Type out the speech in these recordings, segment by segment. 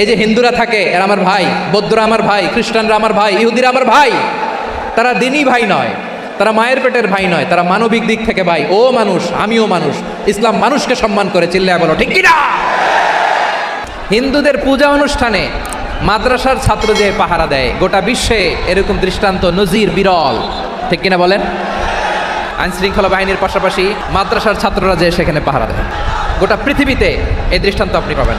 এই যে হিন্দুরা থাকে, এরা আমার ভাই, বৌদ্ধরা আমার ভাই, খ্রিস্টানরা আমার ভাই, ইহুদিরা আমার ভাই, তারা দিনই ভাই নয়, তারা মায়ের পেটের ভাই নয়, তারা মানবিক দিক থেকে ভাই। ও মানুষ, আমিও মানুষ, ইসলাম মানুষকে সম্মান করে, চিল্লায় বলো, ঠিক কিনা? হিন্দুদের পূজা অনুষ্ঠানে মাদ্রাসার ছাত্র যে পাহারা দেয়, গোটা বিশ্বে এরকম দৃষ্টান্ত নজির বিরল, ঠিক কিনা বলেন? আইন শৃঙ্খলা বাহিনীর পাশাপাশি মাদ্রাসার ছাত্ররা যে সেখানে পাহারা দেয়। গোটা পৃথিবীতে এই দৃষ্টান্ত আপনি পাবেন।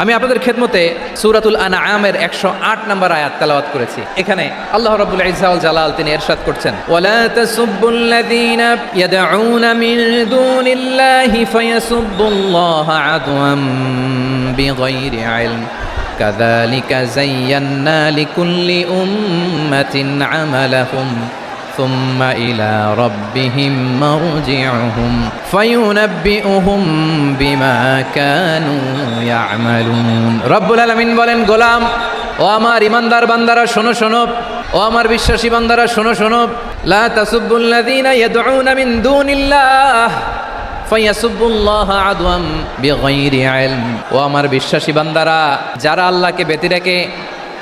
আমি আপনাদের খেদমতে সুরাতুল আনা আমের একশো আট নম্বর আয়াত তেলাওয়াত করেছি। এখানে আল্লাহ রবুল ইজাউল জালাল তিনি এরশাদ করছেন। ওয়ালা তাসুবুল্লাযীনা লিকুল্লি উম্মাতিন আমালাহুম। ثم إلى ربهم مرجعهم فينبئهم بما كانوا يعملون رب العالمين বলেন গোলাম ও আমার ইমানদার বান্দারা শোনো শোনো ও আমার বিশ্বাসী বান্দারা শোনো শোনো লা তাসুব্বুল্লাযীনা ইয়াদউনা মিন দুনিল্লাহ ফাইয়াসুব্বুল্লাহ আদওয়াম বিগাইরি ইলম ও আমার বিশ্বাসী বান্দারা যারা আল্লাহকে ব্যতি রেখে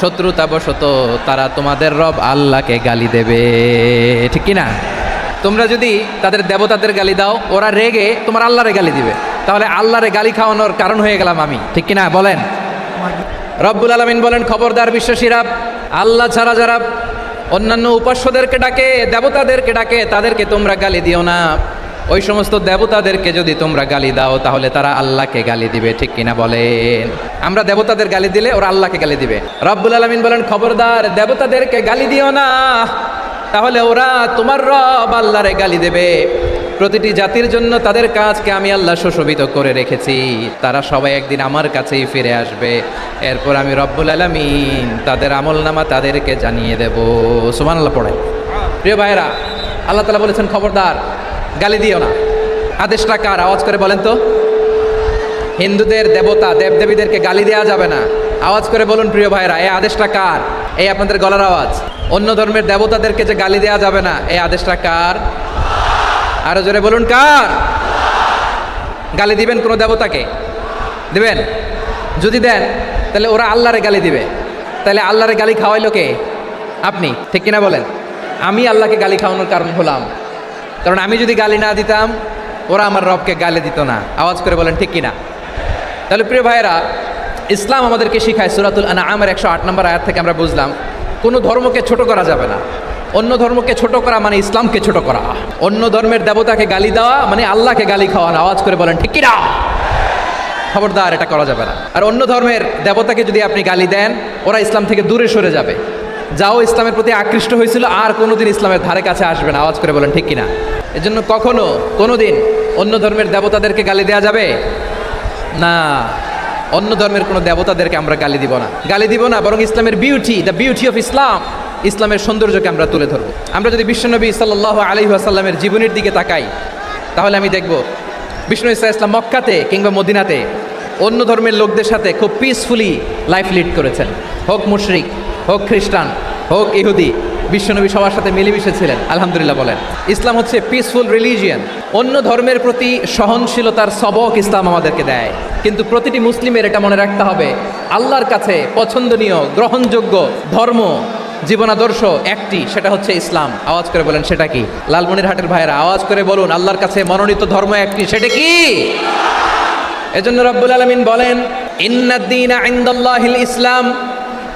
শত্রুতাবশত তারা তোমাদের রব আল্লাহকে গালি দেবে। ঠিক কি না তোমরা যদি তাদের দেবতাদের গালি দাও, ওরা রেগে তোমার আল্লাহরে গালি দিবে। তাহলে আল্লাহরে গালি খাওয়ানোর কারণ হয়ে গেলাম আমি। ঠিক কি না বলেন। রব্বুল আলমিন বলেন, খবরদার বিশ্বাসীরা আল্লাহ ছাড়া যারা অন্যান্য উপাস্যদেরকে ডাকে, দেবতাদেরকে ডাকে, তাদেরকে তোমরা গালি দিও না। ওই সমস্ত দেবতাদেরকে যদি তোমরা গালি দাও, তাহলে তারা আল্লাহকে গালি দিবে, ঠিক কিনা বলেন? আমরা দেবতাদের গালি দিলে ওরা আল্লাহকে গালি দিবে। রব্বুল আলমিন বলেন, খবরদার, দেবতাদেরকে গালি দিও না। তাহলে ওরা তোমার রব আল্লাহরে গালি দেবে। প্রতিটি জাতির জন্য তাদের কাজকে আমি আল্লাহ সুশোভিত করে রেখেছি। তারা সবাই একদিন আমার কাছেই ফিরে আসবে। এরপর আমি রব্বুল আলমিন তাদের আমল নামা তাদেরকে জানিয়ে দেব। সুমান আল্লাহ পড়ে প্রিয় ভাইরা আল্লাহ তালা বলেছেন, খবরদার গালি দিও না। আদেশটা কার? আওয়াজ করে বলেন তো। হিন্দুদের দেবতা, দেবদেবীদেরকে গালি দেওয়া যাবে না। আওয়াজ করে বলুন, প্রিয় ভাইরা এই আদেশটা কার? এই আপনাদের গলার আওয়াজ। অন্য ধর্মের দেবতাদেরকে যে গালি দেওয়া যাবে না, এই আদেশটা কার? আরও জোরে বলুন, কার? গালি দিবেন কোনো দেবতাকে? দিবেন? যদি দেন, তাহলে ওরা আল্লাহরে গালি দিবে। তাহলে আল্লাহরে গালি খাওয়াইলো কে? আপনি, ঠিক কিনা বলেন? আমি আল্লাহকে গালি খাওয়ানোর কারণ হলাম। কারণ আমি যদি গালি না দিতাম, ওরা আমার রবকে গালি দিত না। আওয়াজ করে বলেন, ঠিক কিনা? তাহলে প্রিয় ভাইয়েরা, ইসলাম আমাদেরকে শিখায় সুরাতুল আনা আমার একশো আট নম্বর আয়াত থেকে আমরা বুঝলাম, কোনো ধর্মকে ছোট করা যাবে না। অন্য ধর্মকে ছোট করা মানে ইসলামকে ছোট করা। অন্য ধর্মের দেবতাকে গালি দেওয়া মানে আল্লাহকে গালি খাওয়ানো আওয়াজ করে বলেন, ঠিক কিনা? খবরদার, এটা করা যাবে না। আর অন্য ধর্মের দেবতাকে যদি আপনি গালি দেন, ওরা ইসলাম থেকে দূরে সরে যাবে। যাও ইসলামের প্রতি আকৃষ্ট হয়েছিল, আর কোনোদিন ইসলামের ধারে কাছে আসবে না। আওয়াজ করে বলেন, ঠিক কিনা? এজন্য কখনো, কোনোদিন অন্য ধর্মের দেবতাদেরকে গালি দেওয়া যাবে? না, অন্য ধর্মের কোনো দেবতাদেরকে আমরা গালি দিব না। গালি দিব না, বরং ইসলামের beauty the beauty of Islam ইসলামের সৌন্দর্যকে আমরা তুলে ধরব। আমরা যদি বিশ্বনবী সাল্লাহ আলী আসাল্লামের জীবনের দিকে তাকাই, তাহলে আমি দেখব বিষ্ণু ইসা ইসলাম মক্কাতে কিংবা মদিনাতে অন্য ধর্মের লোকদের সাথে খুব পিসফুলি লাইফ লিড করেছেন। হোক মুশরিক হোক খ্রিস্টান, হোক ইহুদি, বিশ্বনবী সবার সাথে মিলেমিশে ছিলেন, আলহামদুলিল্লাহ বলেন। ইসলাম হচ্ছে পিসফুল রিলিজিয়ান অন্য ধর্মের প্রতি সহনশীলতার সবক ইসলাম আমাদেরকে দেয়। কিন্তু প্রতিটি মুসলিমের এটা মনে রাখতে হবে, আল্লাহর কাছে পছন্দনীয়, গ্রহণযোগ্য ধর্ম, জীবনাদর্শ একটি, সেটা হচ্ছে ইসলাম। আওয়াজ করে বলেন, সেটা কি? লালমনিরহাটের ভাইয়েরা, আওয়াজ করে বলুন, আল্লাহর কাছে মনোনীত ধর্ম একটি, সেটা কি? এজন্য রব্বুল আলমিন বলেন ইসলাম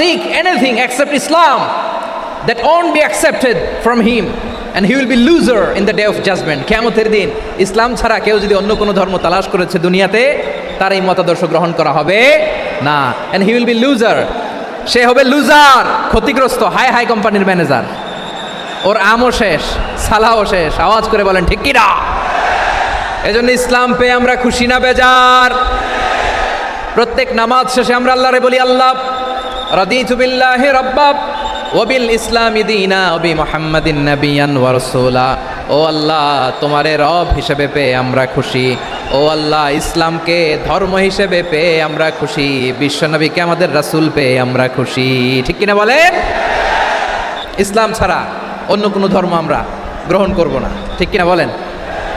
seek anything except Islam, that won't be accepted from him, and he will be loser in the day of judgment. কেমতের দিন ইসলাম ছাড়া কেউ যদি অন্য কোনো ধর্ম তালাশ করেছে দুনিয়াতে তার এই মতাদর্শ গ্রহণ করা হবে না and he will be loser সে হবে লুজার ক্ষতিগ্রস্ত হাই হাই কোম্পানির ম্যানেজার ওর আমও শেষ সালাও শেষ আওয়াজ করে বলেন ঠিক কিনা? এজন্য ইসলাম পেয়ে আমরা খুশি না বেজার। প্রত্যেক নামাজ শেষে আমরা আল্লাহরে বলি আল্লাহ রাদিতু বিল্লাহি রাব্বাব ওবিল ইসলামি দিনা ওবি মুহাম্মাদিন নাবিয়ান ওয়া রাসূলা। ও আল্লাহ, তোমারে রব হিসেবে পেয়ে আমরা খুশি। ও আল্লাহ, ইসলামকে ধর্ম হিসেবে পেয়ে আমরা খুশি। বিশ্বনবীকে আমাদের রাসূল পেয়ে আমরা খুশি। ঠিক কিনা বলেন? ইসলাম ছাড়া অন্য কোনো ধর্ম আমরা গ্রহণ করব না। ঠিক কিনা বলেন?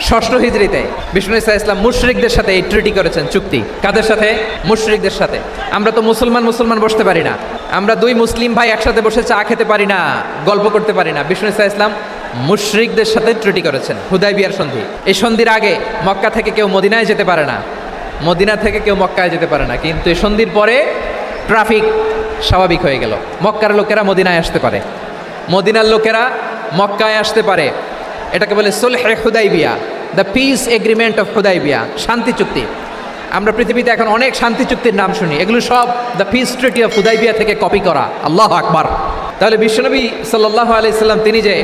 ষষ্ঠ হিজড়িতে বিষ্ণু ইসা ইসলাম মুশরিকদের সাথে এই ট্রিটি করেছেন, চুক্তি। কাদের সাথে? মুশরিকদের সাথে। আমরা তো মুসলমান মুসলমান বসতে পারি না। আমরা দুই মুসলিম ভাই একসাথে বসে চা খেতে পারি না, গল্প করতে পারি না। বিষ্ণু ইসা ইসলাম মুশরিকদের সাথে ট্রিটি করেছেন, হুদাই বিয়ার সন্ধি। এই সন্ধির আগে মক্কা থেকে কেউ মদিনায় যেতে পারে না। মদিনা থেকে কেউ মক্কায় যেতে পারে না। কিন্তু এই সন্ধির পরে ট্রাফিক স্বাভাবিক হয়ে গেল। মক্কার লোকেরা মদিনায় আসতে পারে। মদিনার লোকেরা মক্কায় আসতে পারে। এটাকে বলে সোলহে Hudaibiya the peace agreement of Hudaybiyyah, শান্তি চুক্তি। আমরা পৃথিবীতে এখন অনেক শান্তি চুক্তির নাম শুনি, এগুলো সব the peace treaty of Hudaybiyyah থেকে কপি করা। আল্লাহ আকবার। তাহলে বিশ্বনবী সাল্লাহ আলাইসাল্লাম তিনি যে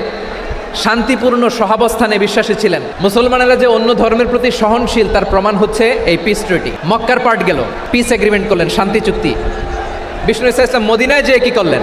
শান্তিপূর্ণ সহাবস্থানে বিশ্বাসী ছিলেন, মুসলমানেরা যে অন্য ধর্মের প্রতি সহনশীল, তার প্রমাণ হচ্ছে এই পিস ট্রিটি মক্কার পার্ট গেল পিস এগ্রিমেন্ট করলেন, শান্তি চুক্তি। বিষ্ণু ইসা ইসলাম মদিনায় যেয়ে কি করলেন?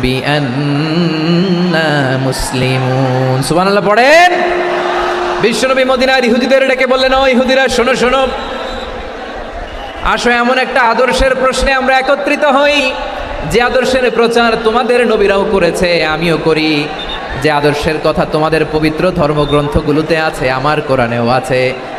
বিআন্না মুসলিমুন। সুবহানাল্লাহ, পড়েন। বিশ্বনবী মদিনার ইহুদিদের ডেকে বললেন, ও ইহুদিরা, শোনো শোনো। আসো, এমন একটা আদর্শের প্রশ্নে আমরা একত্রিত হই। যে আদর্শের প্রচার তোমাদের নবীরাও করেছে, আমিও করি। যে আদর্শের কথা তোমাদের পবিত্র ধর্মগ্রন্থগুলোতে আছে, আমার কোরআনেও আছে।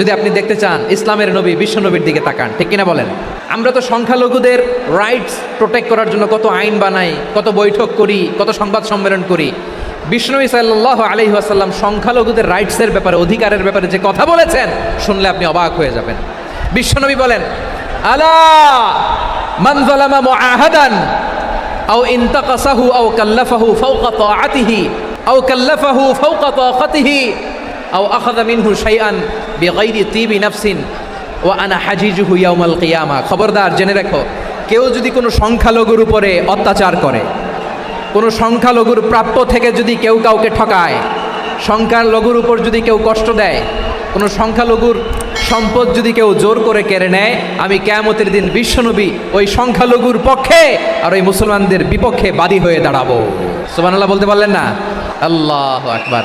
যদি আপনি দেখতে চান, ইসলামের নবী, বিশ্ব নবীর দিকে তাকান, ঠিক কিনা বলেন? আমরা তো সংখ্যালঘুদের রাইটস প্রোটেক্ট করার জন্য কত আইন বানাই, কত বৈঠক করি, কত সংবাদ সম্মেলন করি। বিষ্ণবী সাল্লাহ আলহি আসাল্লাম সংখ্যালঘুদের রাইটসের ব্যাপারে, অধিকারের ব্যাপারে যে কথা বলেছেন, শুনলে আপনি অবাক হয়ে যাবেন। বিশ্বনবী বলেন, আলা আও আও কাল্লাফাহু কাল্লাফাহু আও আখাযা মিনহু শাইআন বিগাইরি তিবি নাফসিন, ওয়া আনা হাজিজুহু ইয়াউমাল কিয়ামা। খবরদার, জেনে রাখো, কেউ যদি কোনো সংখ্যালঘুর উপরে অত্যাচার করে, কোনো সংখ্যালঘুর প্রাপ্য থেকে যদি কেউ কাউকে ঠকায় সংখ্যালঘুর উপর যদি কেউ কষ্ট দেয়, কোনো সংখ্যালঘুর সম্পদ যদি কেউ জোর করে কেড়ে নেয়, আমি কেয়ামতের দিন বিশ্বনবী ওই সংখ্যালঘুর পক্ষে আর ওই মুসলমানদের বিপক্ষে বাদী হয়ে দাঁড়াবো। সুবহানাল্লাহ বলতে পারলেন না? আল্লাহ আকবার।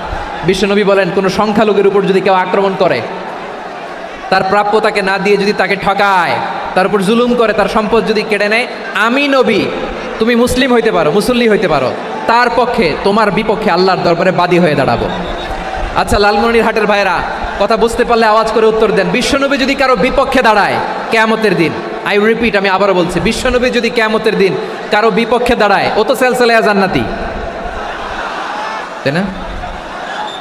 বিশ্বনবী বলেন, কোনো সংখ্যালঘুর উপর যদি কেউ আক্রমণ করে, তার প্রাপ্য তাকে না দিয়ে যদি তাকে ঠকায়, তার উপর জুলুম করে, তার সম্পদ যদি কেড়ে নেয়, আমি নবী, তুমি মুসলিম হইতে পারো, মুসল্লি হইতে পারো, তার পক্ষে, তোমার বিপক্ষে আল্লাহর দরবারে বাদী হয়ে দাঁড়াবো। আচ্ছা লালমনির হাটের ভাইরা কথা বুঝতে পারলে আওয়াজ করে উত্তর দেন, বিশ্বনবী যদি কারও বিপক্ষে দাঁড়ায়, কেয়ামতের দিন আই রিপিট আমি আবারও বলছি, বিশ্বনবী যদি কেয়ামতের দিন কারও বিপক্ষে দাঁড়ায়, ও তো সেলসেলায়া জান্নাতি। তাই না?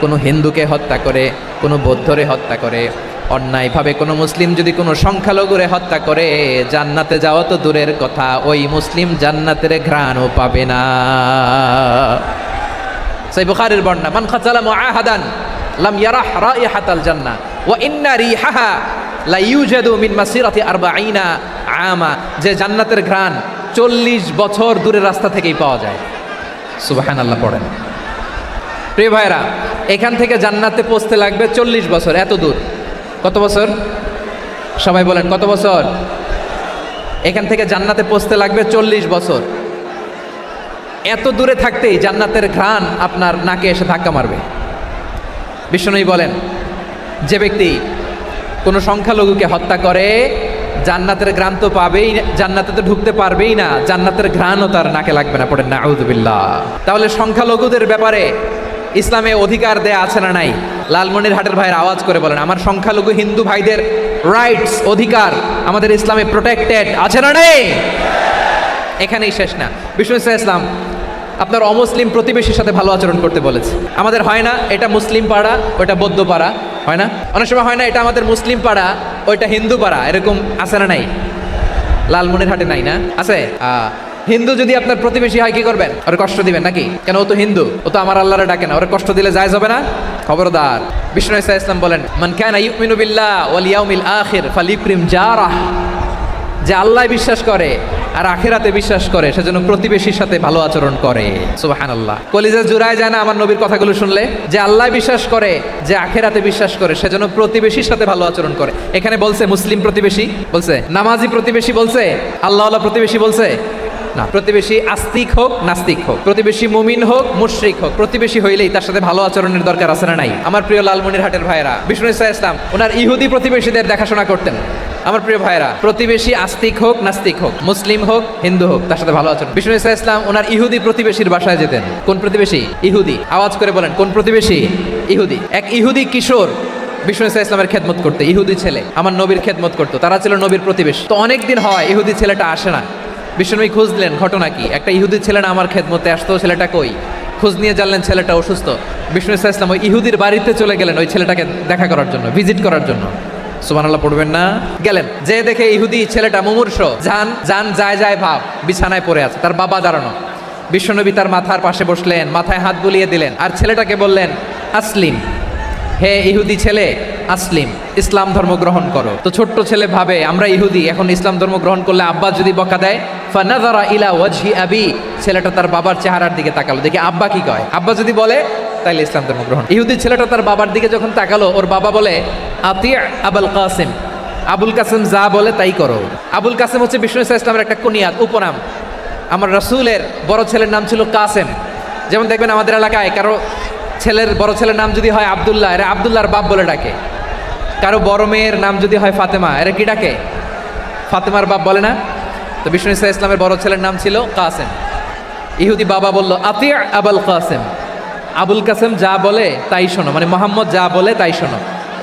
কোনো হিন্দুকে হত্যা করে, কোনো বৌদ্ধরে হত্যা করে, অন্যায়ভাবে কোনো মুসলিম যদি কোনো সংখ্যালঘুরে হত্যা করে, জান্নাতে যাওয়া তো দূরের কথা, ওই মুসলিম জান্নাতের ঘ্রাণও পাবে না। সেই বুখারীর বর্ণনা, মান খাতালা মুআহাদান, লাম ইয়ারাহ রাইহাতাল জান্নাহ, ওয়া ইন্না রিহাহা লা ইউজাদু মিন মাসিরাতি আরবাঈনা আমা যে জান্নাতের ঘ্রাণ চল্লিশ বছর দূরের রাস্তা থেকেই পাওয়া যায়। সুবাহান আল্লাহ পড়েন। প্রিয় ভাইরা এখান থেকে জান্নাতে পৌঁছতে লাগবে চল্লিশ বছর, এত দূর। কত বছর? সবাই বলেন, কত বছর? এখান থেকে জান্নাতে পৌঁছতে লাগবে চল্লিশ বছর। এত দূরে থাকতেই জান্নাতের ঘ্রাণ আপনার নাকে এসে ধাক্কা মারবে। বিষ্ণুই বলেন, যে ব্যক্তি কোনো সংখ্যালঘুকে হত্যা করে, জান্নাতের ঘ্রাণ তো পাবেই, জান্নাতে তো ঢুকতে পারবেই না, জান্নাতের ঘ্রাণও তার নাকে লাগবে না পড়েন না আউদুবিল্লাহ তাহলে সংখ্যালঘুদের ব্যাপারে ইসলামে অধিকার দেয়া আছে না নাই? লালমনির হাটের ভাইয়ের আওয়াজ করে বলেন, আমার সংখ্যালঘু হিন্দু ভাইদের রাইটস অধিকার আমাদের ইসলামে প্রোটেক্টেড আছে না নাই? এখানেই শেষ না। বিষ্ণু ইসলাম, আপনার অমুসলিম প্রতিবেশীর সাথে ভালো আচরণ করতে বলেছে। আমাদের হয় না, এটা মুসলিম পাড়া, ওটা বৌদ্ধ পাড়া, হয় না? অনেক সময় হয় না, এটা আমাদের মুসলিম পাড়া, ওইটা হিন্দু পাড়া, এরকম আছে না নাই? লালমনির হাটে নাই না? আছে? হিন্দু যদি আপনার প্রতিবেশী হয়, কি করবেন? ওর কষ্ট দিবেন নাকি? কেন, ও তো হিন্দু। ও তো আমার আল্লাহরে ডাকে না। ওর কষ্ট দিলে যায় যাবে না? খবরদার। বিষ্ণু ইসা ইসলাম বলেন, মান কানা ইউমিনু বিল্লাহ আখির জারাহ। যে আল্লাহ বিশ্বাস করে আর আখেরাতে বিশ্বাস করে, সেজন্য প্রতিবেশীর সাথে ভালো আচরণ করে। সুবাহান আল্লাহ কলিজা জুড়ায় যায় না আমার নবীর কথাগুলো শুনলে? যে আল্লাহ বিশ্বাস করে, যে আখেরাতে বিশ্বাস করে, সেজন্য প্রতিবেশীর সাথে ভালো আচরণ করে। এখানে বলছে মুসলিম প্রতিবেশী? বলছে, নামাজি প্রতিবেশী বলছে? আল্লাহ প্রতিবেশী বলছে? না। প্রতিবেশী আস্তিক হোক, নাস্তিক হোক। প্রতিবেশী মুমিন হোক, মুশরিক হোক। প্রতিবেশী হইলেই তার সাথে ভালো আচরণের দরকার আছে না নাই? আমার প্রিয় লালমনির হাটের ভাইয়েরা, বিষ্ণু ইসা ইসলাম ওনার ইহুদি প্রতিবেশীদের দেখাশোনা করতেন। আমার প্রিয় ভাইরা প্রতিবেশী আস্তিক হোক, নাস্তিক হোক, মুসলিম হোক, হিন্দু হোক, তার সাথে ভালো আচরণ। বিষ্ণু ইসা ইসলাম ওনার ইহুদি প্রতিবেশীর বাসায় যেতেন। কোন প্রতিবেশী? ইহুদি। আওয়াজ করে বলেন, কোন প্রতিবেশী? ইহুদি। এক ইহুদি কিশোর বিষ্ণু ইসা ইসলামের খেদমত করতে, ইহুদি ছেলে। আমার নবীর খেদমত করতো, তারা ছিল নবীর প্রতিবেশী। তো অনেকদিন হয় ইহুদি ছেলেটা আসে না। বিষ্ণুনবী খোঁজ দিলেন ঘটনা কি? একটা ইহুদি ছেলে না আমার খেদমতে আসতো, ছেলেটা কই? খোঁজ নিয়ে জানলেন ছেলেটা অসুস্থ। বিষ্ণু ইসা ইসলাম ওই ইহুদির বাড়িতে চলে গেলেন ওই ছেলেটাকে দেখা করার জন্য, ভিজিট করার জন্য। সুবহানাল্লাহ, পড়বেন না? গেলেন। যে দেখে ইহুদি ছেলেটা মুমূর্ষ যান যান যায় যায় ভাব, বিছানায় পড়ে আছে, তার বাবা দাঁড়ানো। বিশ্বনবী তার মাথার পাশে বসলেন, মাথায় হাত বুলিয়ে দিলেন, আর ছেলেটাকে বললেন, আসলিম। হে ইহুদি ছেলে, আসলিম, ইসলাম ধর্ম গ্রহণ করো। তো ছোট্ট ছেলে ভাবে, আমরা ইহুদি, এখন ইসলাম ধর্ম গ্রহণ করলে আব্বা যদি বকা দেয় ফানাজারা ইলা ওয়াজহি আবি, ছেলেটা তার বাবার চেহারার দিকে তাকালো। দেখি আব্বা কি কয়? আব্বা যদি বলে, তাইলে ইসলাম ধর্ম গ্রহণ। ইহুদি ছেলেটা তার বাবার দিকে যখন তাকালো, ওর বাবা বলে, আতি আবুল কাসিম। আবুল কাসিম যা বলে তাই করো। আবুল কাসিম হচ্ছে বিষ্ণু ইসা ইসলামের একটা কুনিয়াত, উপনাম। আমার রাসূলের বড় ছেলের নাম ছিল কাসেম। যেমন দেখবেন আমাদের এলাকায় কারও ছেলের বড় ছেলের নাম যদি হয় আবদুল্লাহ, এরা আবদুল্লাহর বাপ বলে ডাকে। কারও বড় মেয়ের নাম যদি হয় ফাতেমা, এরা কি ডাকে? ফাতেমার বাপ বলে না? তো বিষ্ণু ইসা ইসলামের বড় ছেলের নাম ছিল কাসেম। ইহুদি বাবা বলল আতিয়া আবুল কাসেম। আবুল কাসেম যা বলে তাই শোনো মানে মোহাম্মদ যা বলে তাই শোনো।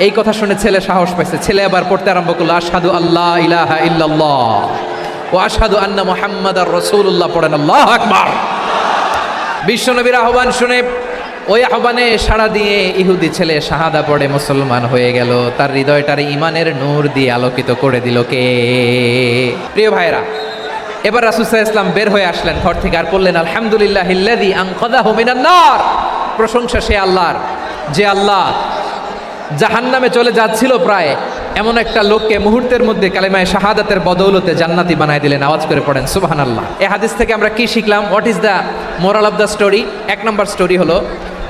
এই কথা শুনে ছেলে সাহস পাইছে। ছেলে আবার পড়তে আরম্ভ করল আসাদু আল্লাহ ইলাহা ইল্লাল্লাহ ও আসাদু আন্না মোহাম্মদ আর রসুল্লাহ পড়েন, আল্লাহ আকবার। বিশ্বনবীর আহ্বান শুনে ওই আহ্বানে সাড়া দিয়ে ইহুদি ছেলে শাহাদা পড়ে মুসলমান হয়ে গেল। তার হৃদয়টার ইমানের নূর দিয়ে আলোকিত করে দিল কে? প্রিয় ভাইরা এবার রাসুসাহ ইসলাম বের হয়ে আসলেন ঘর থেকে আর বললেন, আলহামদুলিল্লাহ ইল্লাদি আংকদাহু মিনান্নার প্রশংসা সে আল্লাহর, যে আল্লাহ জাহান্নামে চলে যাচ্ছিল প্রায় এমন একটা লোককে মুহূর্তের মধ্যে কালেমায় শাহাদাতের বদৌলতে জান্নাতি বানায় দিলেন। আওয়াজ করে পড়েন সুবাহান আল্লাহ এ হাদিস থেকে আমরা কি শিখলাম? What is the moral of the story এক নম্বর স্টোরি হলো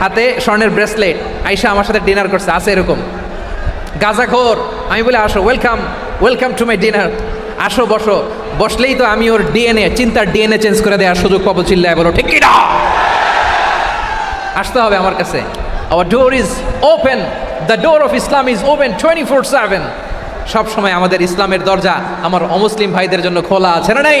হাতে স্বর্ণের ব্রেসলেট আইসা আমার সাথে ডিনার করছে, আছে এরকম। গাজাখোর আমি বলে, আসো welcome welcome to my dinner আসো, বসো। বসলেই তো আমি ওর ডিএনএ চিন্তার ডিএনএ চেঞ্জ করে দেওয়ার সুযোগ পাবো, চিল্লায় বলো, ঠিক কিনা? আসতে হবে আমার কাছে। Our door is open the door of Islam is open twenty four seven সবসময় আমাদের ইসলামের দরজা আমার অমুসলিম ভাইদের জন্য খোলা আছে না নাই?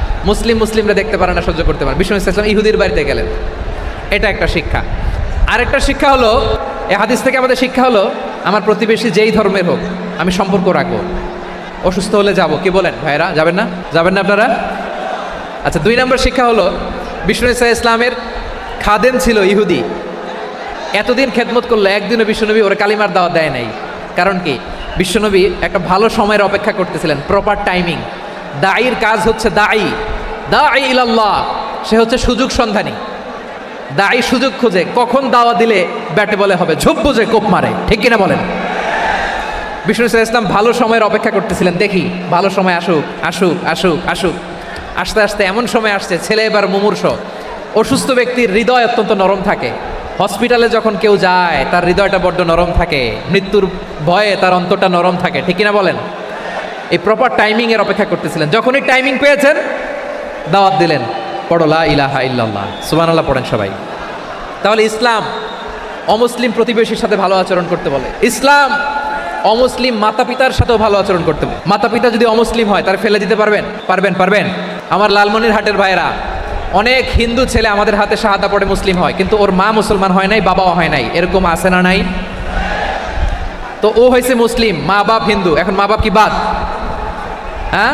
মুসলিম মুসলিমরা দেখতে পারে না, সহ্য করতে পারে বিষ্ণু ইসলাম ইহুদির বাড়িতে গেলেন। এটা একটা শিক্ষা। আরেকটা শিক্ষা হলো, এ হাদিস থেকে আমাদের শিক্ষা হলো, আমার প্রতিবেশী যেই ধর্মের হোক, আমি সম্পর্ক রাখব। অসুস্থ হলে যাব। কি বলেন ভাইরা যাবেন না? যাবেন না আপনারা? আচ্ছা দুই নম্বর শিক্ষা হলো, বিষ্ণু ইসা ইসলামের খাদেম ছিল ইহুদি। এতদিন খেদমত করল একদিনও বিশ্বনবী ওরা কালিমার দাওয়া দেয় নাই। কারণ কি? বিশ্বনবী একটা ভালো সময়ের অপেক্ষা করতেছিলেন প্রপার টাইমিং দায়ীর কাজ হচ্ছে দায়ী দায়ী ইলাল্লাহ। সে হচ্ছে সুযোগ সন্ধানী। দায়ী সুযোগ খুঁজে, কখন দাওয়া দিলে ব্যাটে বলে হবে? ঝোপ বুঝে কোপ মারে, ঠিক কিনা বলেন? বিষ্ণু ইসলাম ভালো সময়ের অপেক্ষা করতেছিলেন। দেখি, ভালো সময় আসুক আসুক আসুক আসুক। আস্তে আস্তে এমন সময় আসছে, ছেলে এবার মুমূর্ষ। অসুস্থ ব্যক্তির হৃদয় অত্যন্ত নরম থাকে। হসপিটালে যখন কেউ যায়, তার হৃদয়টা বড্ড নরম থাকে। মৃত্যুর ভয়ে তার অন্তরটা নরম থাকে, ঠিক কিনা বলেন? এই প্রপার টাইমিংয়ের অপেক্ষা করতেছিলেন। যখনই টাইমিং পেয়েছেন দাওয়াত দিলেন। পড়লা ইলাহা ইল্লাল্লাহ। সুবহানাল্লাহ পড়েন সবাই। তাহলে ইসলাম অমুসলিম প্রতিবেশীর সাথে ভালো আচরণ করতে বলে। ইসলাম অমুসলিম মাতা পিতার সাথেও ভালো আচরণ করতে বলে। মাতা পিতা যদি অমুসলিম হয়, তার ফেলে দিতে পারবেন? পারবেন পারবেন। আমার লালমনির হাটের ভাইয়েরা, অনেক হিন্দু ছেলে আমাদের হাতে শাহাদা পড়ে মুসলিম হয়, কিন্তু ওর মা মুসলমান হয় নাই, বাবাও হয় নাই। এরকম আছে না নাই? তো ও হয়েছে মুসলিম মা বাপ হিন্দু। এখন মা বাপ কি বাদ? হ্যাঁ?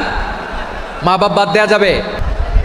মা বাপ বাদ দেয়া যাবে?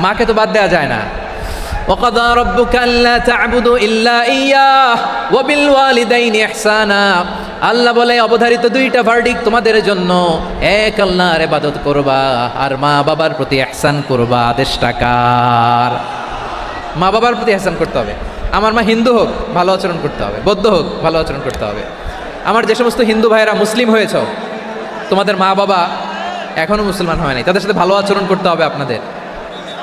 মাকে তো বাদ দেওয়া যায় না وقضى ربك ألا تعبدوا إلا إياه وبالوالدين إحسانا আল্লাহ বলে অবধারিত দুইটা ভার্ডিক তোমাদের জন্য এক আল্লাহর ইবাদত করবা আর মা বাবার প্রতি ইহসান করবা আদেশটা কার মা বাবার প্রতি ইহসান করতে হবে আমার মা হিন্দু হোক ভালো আচরণ করতে হবে বৌদ্ধ হোক ভালো আচরণ করতে হবে আমার যে সমস্ত হিন্দু ভাইয়েরা মুসলিম হয়েছ তোমাদের মা বাবা এখনও মুসলমান হয় নাই তাদের সাথে ভালো আচরণ করতে হবে আপনাদের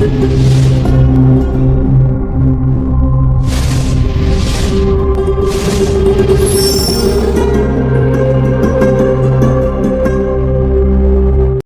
Thank you.